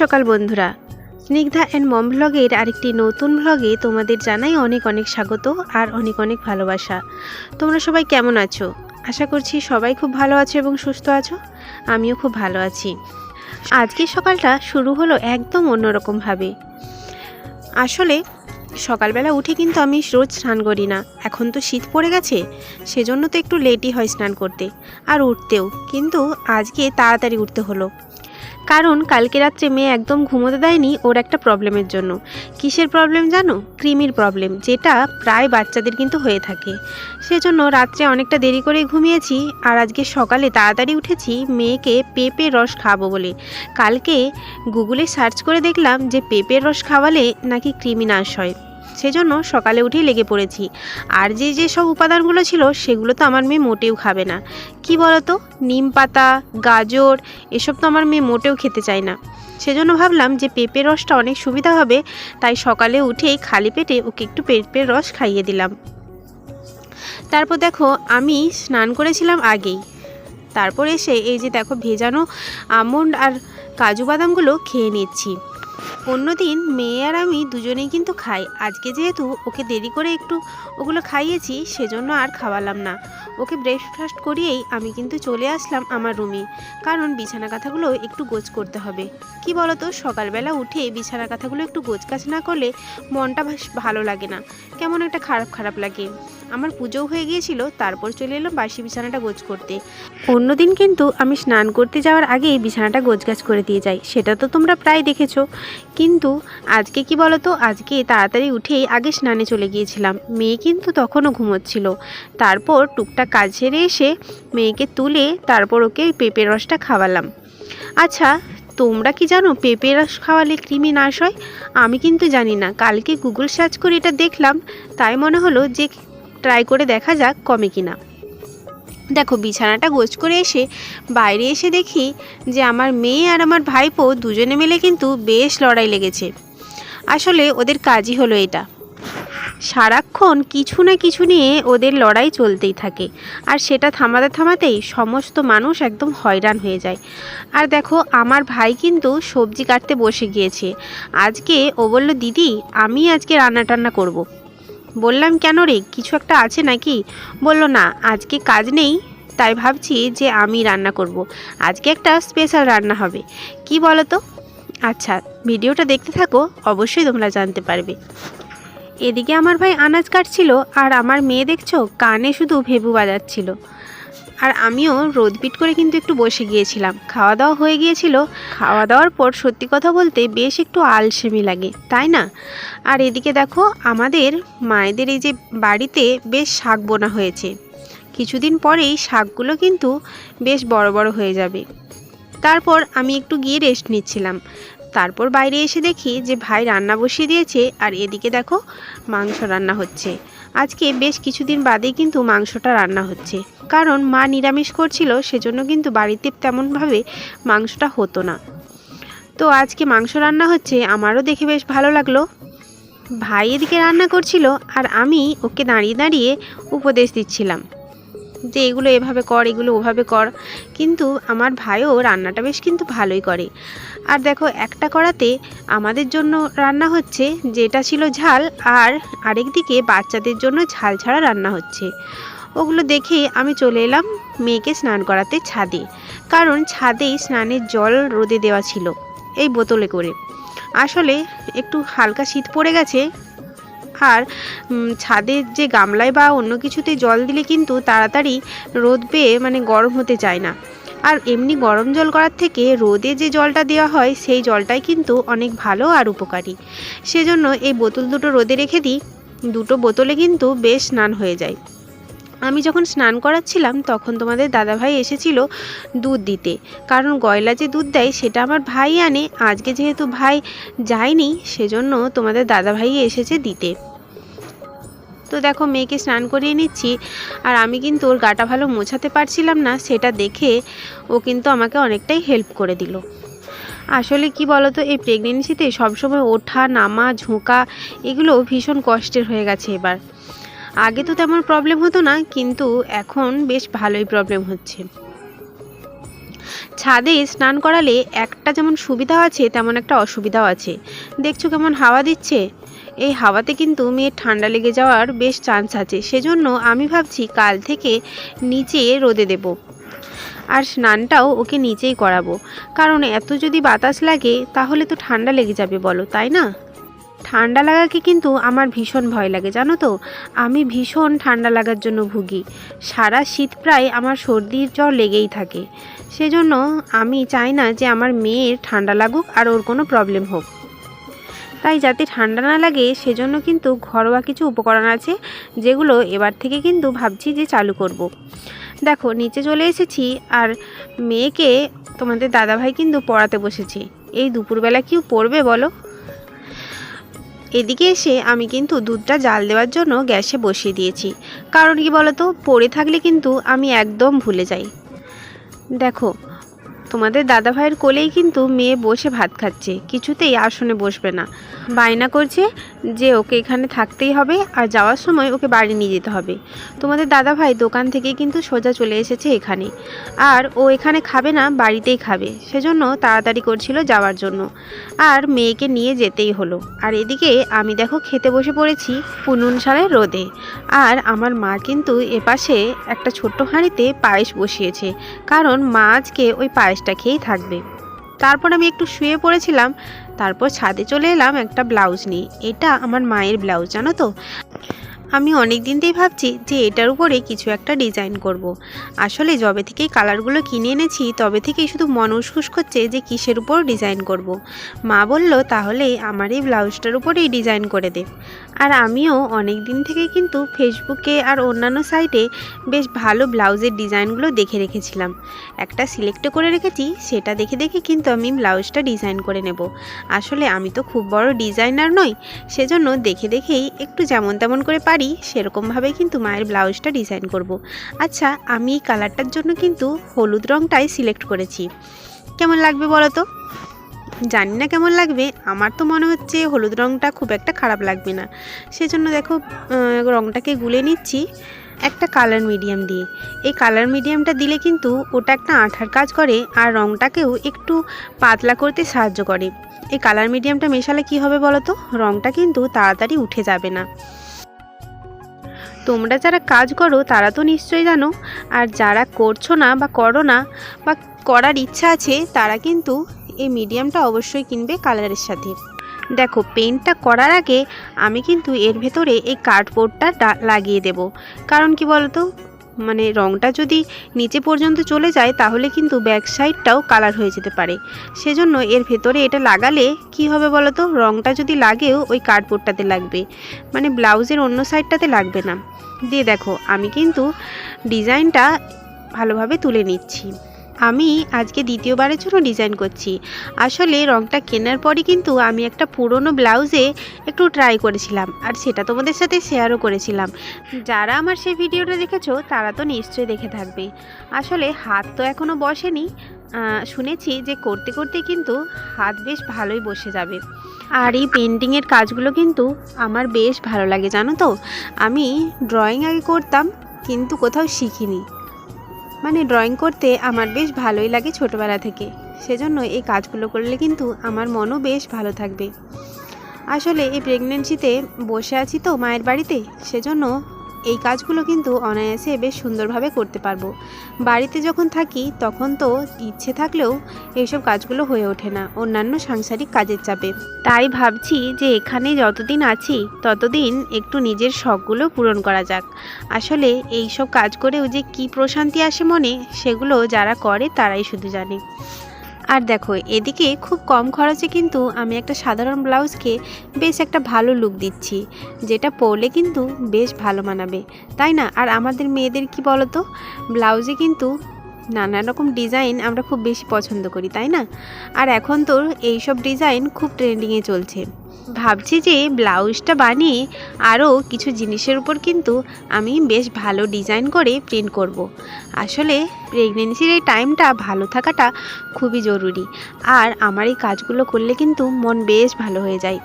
সকাল, বন্ধুরা। Snigdha and mom ভ্লগের আরেকটি নতুন ভ্লগে তোমাদের জানাই অনেক অনেক স্বাগত আর অনেক অনেক ভালোবাসা। তোমরা সবাই কেমন আছো? আশা করছি সবাই খুব ভালো আছো এবং সুস্থ আছো। আমিও খুব ভালো আছি। আজকের সকালটা শুরু হলো একদম অন্যরকমভাবে আসলে সকালবেলা উঠে কিন্তু আমি রোজ স্নান করি না। এখন তো শীত পড়ে গেছে, সেজন্য তো একটু লেটই হয় স্নান করতে, আর উঠতেও। কিন্তু আজকে তাড়াতাড়ি উঠতে হলো। কারণ কালকে রাত্রে মেয়ে একদম ঘুমোতে দেয়নি ওর একটা প্রবলেমের জন্য। কিসের প্রবলেম জানো? ক্রিমির প্রবলেম, যেটা প্রায় বাচ্চাদের কিন্তু হয়ে থাকে। সেজন্য রাত্রে অনেকটা দেরি করে ঘুমিয়েছি আর আজকে সকালে তাড়াতাড়ি উঠেছি মেয়েকে পেঁপের রস খাব বলে। কালকে গুগলে সার্চ করে দেখলাম যে পেঁপের রস খাওয়ালে নাকি কৃমি নাশ হয়। সেজন্য সকালে উঠেই লেগে পড়েছি। আর যে যে সব উপাদানগুলো ছিল, সেগুলো তো আমার মেয়ে মোটেও খাবে না। কি বলতো? নিম পাতা, গাজর, এসব তো আমার মেয়ে মোটেও খেতে চায় না। সেজন্য ভাবলাম যে পেঁপের রসটা অনেক সুবিধা হবে, তাই সকালে উঠেই খালি পেটে ওকে একটু পেঁপের রস খাইয়ে দিলাম। তারপর দেখো, আমি স্নান করেছিলাম আগেই। তারপর এসে এই যে দেখো ভেজানো আমন্ড আর কাজু বাদামগুলো খেয়ে নিচ্ছি। অন্যদিন মেয়ে আর আমি দুজনেই কিন্তু খাই। আজকে যেহেতু ওকে দেরি করে একটু ওগুলো খাইয়েছি, সেজন্য আর খাওয়ালাম না। ওকে ব্রেকফাস্ট করিয়েই আমি কিন্তু চলে আসলাম আমার রুমে। কারণ বিছানা কাঁথাগুলো একটু গোছ করতে হবে। কি বলতো, সকালবেলা উঠে বিছানা কাঁথাগুলো একটু গোছ কাছ না করলে মনটা ভালো লাগে না। কেমন একটা খারাপ খারাপ লাগে। আমার পুজোও হয়ে গিয়েছিল, তারপর চলে এলাম বাসি বিছানাটা গোজ করতে। অন্যদিন কিন্তু আমি স্নান করতে যাওয়ার আগেই বিছানাটা গোছগাছ করে দিয়ে যাই, সেটা তো তোমরা প্রায় দেখেছ। কিন্তু আজকে কি বলতো, আজকে তাড়াতাড়ি উঠেই আগে স্নানে চলে গিয়েছিলাম, মেয়ে কিন্তু তখনও ঘুমোচ্ছিল। তারপর টুকটাক কাজ সেরে এসে মেয়েকে তুলে তারপর ওকে পেঁপের রসটা খাওয়ালাম। আচ্ছা তোমরা কি জানো পেঁপে রস খাওয়ালে কৃমি নাশ হয়? আমি কিন্তু জানি না, কালকে গুগল সার্চ করে এটা দেখলাম, তাই মনে হলো যে ট্রাই করে দেখা যাক কমে কিনা। দেখো, বিছানাটা গোছ করে এসে বাইরে এসে দেখি যে আমার মেয়ে আর আমার ভাইপো দুজনে মিলে কিন্তু বেশ লড়াই লেগেছে। আসলে ওদের কাজই হলো এটা। সারাক্ষণ কিছু না কিছু নিয়ে ওদের লড়াই চলতেই থাকে আর সেটা থামাতে থামাতেই সমস্ত মানুষ একদম হয়রান হয়ে যায়। আর দেখো, আমার ভাই কিন্তু সবজি কাটতে বসে গিয়েছে। আজকে ও বলল, দিদি, আমি আজকে রান্না টান্না করব। বললাম, কেন রে? কিছু একটা আছে নাকি? বলল, না, আজকে কাজ নেই, তাই ভাবছি যে আমি রান্না করব। আজকে একটা স্পেশাল রান্না হবে। কি বলো তো আচ্ছা ভিডিওটা দেখতে থাকো, অবশ্যই তোমরা জানতে পারবে। এদিকে আমার ভাই আনাজ কাটছিল, আর আমার মেয়ে দেখছ, কানে শুধু ভেবু বাজাচ্ছিল। আর আমিও রোদপিট করে কিন্তু একটু বসে গিয়েছিলাম। খাওয়া দাওয়া হয়ে গিয়েছিল। খাওয়া দাওয়ার পর সত্যি কথা বলতে বেশ একটু আলসেমি লাগে, তাই না? আর এদিকে দেখো, আমাদের মায়েদের এই যে বাড়িতে বেশ শাক বোনা হয়েছে। কিছুদিন পরেই শাকগুলো কিন্তু বেশ বড় বড় হয়ে যাবে। তারপর আমি একটু গিয়ে রেস্ট নিচ্ছিলাম। তারপর বাইরে এসে দেখি যে ভাই রান্না বসিয়ে দিয়েছে আর এদিকে দেখো মাংস রান্না হচ্ছে। আজকে বেশ কিছুদিন বাদেই কিন্তু মাংসটা রান্না হচ্ছে। কারণ মা নিরামিষ করছিল, সেজন্য কিন্তু বাড়িতে তেমনভাবে মাংসটা হতো না। তো আজকে মাংস রান্না হচ্ছে, আমারও দেখে বেশ ভালো লাগল। ভাই এদিকে রান্না করছিল আর আমি ওকে দাঁড়িয়ে দাঁড়িয়ে উপদেশ দিচ্ছিলাম। যে এগুলো এভাবে কর, এগুলো ওভাবে কর। কিন্তু আমার ভাইও রান্নাটা বেশ কিন্তু ভালোই করে। আর দেখো, একটা কড়াতে আমাদের জন্য রান্না হচ্ছে যেটা ছিল ঝাল আর আরেক দিকে বাচ্চাদের জন্য ঝাল ছাড়া রান্না হচ্ছে। ওগুলো দেখে আমি চলে এলাম মেয়েকে স্নান করাতে ছাদে। কারণ ছাদেই স্নানের জল রোদে দেওয়া ছিল এই বোতলে করে। আসলে একটু হালকা শীত পড়ে গেছে আর ছাদের যে গামলায় বা অন্য কিছুতে জল দিলে কিন্তু তাড়াতাড়ি রোদ পেয়ে মানে গরম হতে চায় না। আর এমনি গরম জল করার থেকে রোদে যে জলটা দেওয়া হয়, সেই জলটাই কিন্তু অনেক ভালো আর উপকারী। সেজন্য এই বোতল দুটো রোদে রেখে দিই, দুটো বোতলে কিন্তু বেশ স্নান হয়ে যায়। আমি যখন স্নান করাচ্ছিলাম, তখন তোমাদের দাদাভাই এসেছিল দুধ দিতে। কারণ গয়লা যে দুধ দেয়, সেটা আমার ভাই আনে। আজকে যেহেতু ভাই যায়নি, সেজন্য তোমাদের দাদাভাই এসেছে দিতে। তো দেখো মেয়েকে স্নান করিয়ে নিচ্ছি, আর আমি কিন্তু ওর গাটা ভালো মোছাতে পারছিলাম না, সেটা দেখে ও কিন্তু আমাকে অনেকটাই হেল্প করে দিল। আসলে কি বলতো, এই প্রেগনেন্সিতে সবসময় ওঠা, নামা, ঝোঁকা, এগুলো ভীষণ কষ্টের হয়ে গেছে এবার। আগে তো তেমন প্রবলেম হতো না, কিন্তু এখন বেশ ভালোই প্রবলেম হচ্ছে। ছাদে স্নান করালে একটা যেমন সুবিধা আছে, তেমন একটা অসুবিধাও আছে। দেখছ কেমন হাওয়া দিচ্ছে? এই হাওয়াতে কিন্তু মেয়ের ঠান্ডা লেগে যাওয়ার বেশ চান্স আছে। সেজন্য আমি ভাবছি কাল থেকে নিচে রোদে দেব। আর স্নানটাও ওকে নিচেই করাবো। কারণ এত যদি বাতাস লাগে, তাহলে তো ঠান্ডা লেগে যাবে বলো, তাই না? ঠান্ডা লাগাকে কিন্তু আমার ভীষণ ভয় লাগে, জানো তো? আমি ভীষণ ঠান্ডা লাগার জন্য ভুগি। সারা শীত প্রায় আমার সর্দির জ্বর লেগেই থাকে। সেজন্য আমি চাই না যে আমার মেয়ের ঠান্ডা লাগুক আর ওর কোনো প্রবলেম হোক। তাই যাতে ঠান্ডা না লাগে, সেজন্য কিন্তু ঘরোয়া কিছু উপকরণ আছে, যেগুলো এবার থেকে কিন্তু ভাবছি যে চালু করব। দেখো, নিচে চলে এসেছি, আর মেয়েকে তোমাদের দাদাভাই কিন্তু পড়াতে বসেছি। এই দুপুরবেলা কেউ পড়বে বলো? এদিকে এসে আমি কিন্তু দুধটা জাল দেওয়ার জন্য গ্যাসে বসিয়ে দিয়েছি। কারণ কি বলতো, পড়ে থাকলে কিন্তু আমি একদম ভুলে যাই। দেখো তোমাদের দাদাভাইয়ের কোলেই কিন্তু মেয়ে বসে ভাত খাচ্ছে, কিছুতেই আসনে বসবে না। বায়না করছে যে ওকে এখানে থাকতেই হবে আর যাওয়ার সময় ওকে বাড়ি নিয়ে যেতে হবে। তোমাদের দাদাভাই দোকান থেকে কিন্তু সোজা চলে এসেছে এখানে। আর ও এখানে খাবে না, বাড়িতেই খাবে। সেজন্য তাড়াতাড়ি করছিল যাওয়ার জন্য। আর মেয়েকে নিয়ে যেতেই হলো। আর এদিকে আমি দেখো খেতে বসে পড়েছি পুনুন সালের রোদে। আর আমার মা কিন্তু এপাশে একটা ছোট্ট হাঁড়িতে পায়েস বসিয়েছে। কারণ মা আজকে ওই পায়েসটা খেয়েই থাকবে। তারপর আমি একটু শুয়ে পড়েছিলাম, তারপর ছাদে চলে এলাম একটা ব্লাউজ নিয়ে। এটা আমার মায়ের ব্লাউজ, জানো তো? আমি অনেক দিন থেকেই ভাবছি যে এটার উপরে কিছু একটা ডিজাইন করব। আসলে যবে থেকেই কালারগুলো কিনে এনেছি, তবে থেকেই শুধু মন উসখুস করছে যে কিসের উপর ডিজাইন করব। মা বলল, তাহলে আমার এই ব্লাউজটার উপরেই ডিজাইন করে দে আর আমিও অনেক দিন থেকে কিন্তু ফেসবুকে আর অন্যান্য সাইটে বেশ ভালো ব্লাউজের ডিজাইনগুলো দেখে রেখেছিলাম একটা সিলেক্ট করে রেখেছি, সেটা দেখে দেখে কিন্তু আমি ব্লাউজটা ডিজাইন করে নেব আসলে আমি তো খুব বড় ডিজাইনার নই, সেজন্য দেখে দেখেই একটু যেমন তেমন করে পারি সেরকমভাবেই কিন্তু মায়ের ব্লাউজটা ডিজাইন করব। আচ্ছা আমি এই কালারটার জন্য কিন্তু হলুদ রঙটাই সিলেক্ট করেছি। কেমন লাগবে বলো তো? জানি না কেমন লাগবে, আমার তো মনে হচ্ছে হলুদ রঙটা খুব একটা খারাপ লাগবে না। সেজন্য দেখো রঙটাকে গুলে নিচ্ছি একটা কালার মিডিয়াম দিয়ে। এই কালার মিডিয়ামটা দিলে কিন্তু ওটা একটা আঠার কাজ করে আর রঙটাকেও একটু পাতলা করতে সাহায্য করে। এই কালার মিডিয়ামটা মেশালে কি হবে বলো তো? রঙটা কিন্তু তাড়াতাড়ি উঠে যাবে না। তোমরা যারা কাজ করো, তারা তো নিশ্চয়ই জানো। আর যারা করছ না বা করো না বা করার ইচ্ছা আছে, তারা কিন্তু এই মিডিয়ামটা অবশ্যই কিনবে কালারের সাথে। দেখো পেন্টটা করার আগে আমি কিন্তু এর ভেতরে এই কার্ডবোর্ডটা লাগিয়ে দেব। কারণ কি বলতো? মানে রঙটা যদি নিচে পর্যন্ত চলে যায়, তাহলে কিন্তু ব্যাক সাইডটাও কালার হয়ে যেতে পারে। সেজন্য এর ভেতরে এটা লাগালে কি হবে বলো তো রঙটা যদি লাগেও ওই কার্ডবোর্ডটাতে লাগবে। মানে ব্লাউজের অন্য সাইডটাতে লাগবে না। দিয়ে দেখো, আমি কিন্তু ডিজাইনটা ভালোভাবে তুলে নিচ্ছি। আমি আজকে দ্বিতীয়বারের জন্য ডিজাইন করছি। আসলে রংটা কেনার পরই কিন্তু আমি একটা পুরনো ব্লাউজে একটু ট্রাই করেছিলাম, আর সেটা তোমাদের সাথে শেয়ারও করেছিলাম। যারা আমার সেই ভিডিওটা দেখেছ, তারা তো নিশ্চয়ই দেখে থাকবে। আসলে হাত তো এখনও বসেনি। শুনেছি যে করতে করতে কিন্তু হাত বেশ ভালোই বসে যাবে। আর এই পেন্টিংয়ের কাজগুলো কিন্তু আমার বেশ ভালো লাগে, জানো তো? আমি ড্রয়িং আগে করতাম, কিন্তু কোথাও শিখিনি। মানে ড্রয়িং করতে আমার বেশ ভালোই লাগে ছোটোবেলা থেকে। সেজন্য এই কাজগুলো করলে কিন্তু আমার মনও বেশ ভালো থাকবে। আসলে এই প্রেগনেন্সিতে বসে আছি তো মায়ের বাড়িতে, সেজন্য এই কাজগুলো কিন্তু অনায়াসে বেশ সুন্দরভাবে করতে পারব। বাড়িতে যখন থাকি, তখন তো ইচ্ছে থাকলেও এইসব কাজগুলো হয়ে ওঠে না, অন্যান্য সাংসারিক কাজের চাপে। তাই ভাবছি যে এখানে যতদিন আছি, ততদিন একটু নিজের শখগুলো পূরণ করা যাক। আসলে এই সব কাজ করেও যে কি প্রশান্তি আসে মনে, সেগুলো যারা করে তারাই শুধু জানে। আর দেখো, এদিকে খুব কম খরচে কিন্তু আমি একটা সাধারণ ব্লাউজকে বেশ একটা ভালো লুক দিচ্ছি, যেটা পরলে কিন্তু বেশ ভালো মানাবে, তাই না? আর আমাদের মেয়েদের কি বলতো? ব্লাউজে কিন্তু নানা রকম ডিজাইন আমরা খুব বেশি পছন্দ করি, তাই না? আর এখন তো এইসব ডিজাইন খুব ট্রেন্ডিংয়ে চলছে। ভাবছি যে ব্লাউজটা বানিয়ে আরও কিছু জিনিসের উপর কিন্তু আমি বেশ ভালো ডিজাইন করে প্রিন্ট করব। আসলে প্রেগনেন্সির এই টাইমটা ভালো থাকাটা খুবই জরুরি। আর আমার এই কাজগুলো করলে কিন্তু মন বেশ ভালো হয়ে যায়।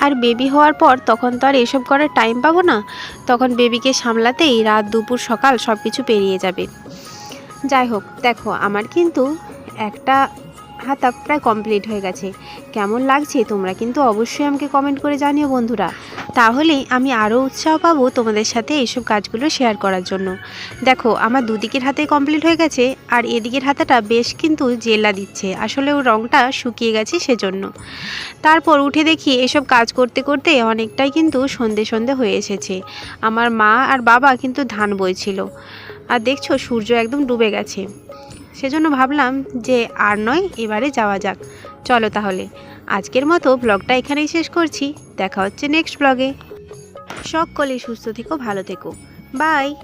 আর বেবি হওয়ার পর তখন তো আর এসব করার টাইম পাবো না। তখন বেবিকে সামলাতেই রাত দুপুর সকাল সব কিছু পেরিয়ে যাবে। যাই হোক, দেখো, আমার কিন্তু একটা হাতা প্রায় কমপ্লিট হয়ে গেছে। কেমন লাগছে? তোমরা কিন্তু অবশ্যই আমাকে কমেন্ট করে জানিও বন্ধুরা। তাহলেই আমি আরও উৎসাহ পাবো তোমাদের সাথে এইসব কাজগুলো শেয়ার করার জন্য। দেখো, আমার দুদিকের হাতে কমপ্লিট হয়ে গেছে, আর এদিকের হাতাটা বেশ কিন্তু জেলা দিচ্ছে। আসলে ওর রঙটা শুকিয়ে গেছে সেজন্য। তারপর উঠে দেখি এসব কাজ করতে করতে অনেকটাই কিন্তু সন্ধে সন্ধে হয়ে এসেছে। আমার মা আর বাবা কিন্তু ধান বইছিল। আর দেখছ, সূর্য একদম ডুবে গেছে। সেজন্য ভাবলাম যে আর নয়, এবারে যাওয়া যাক। চলো তাহলে। আজকের মতো ব্লগটা এখানেই শেষ করছি। দেখা হচ্ছে নেক্সট ব্লগে সকলেই সুস্থ থেকো, ভালো থেকো। বাই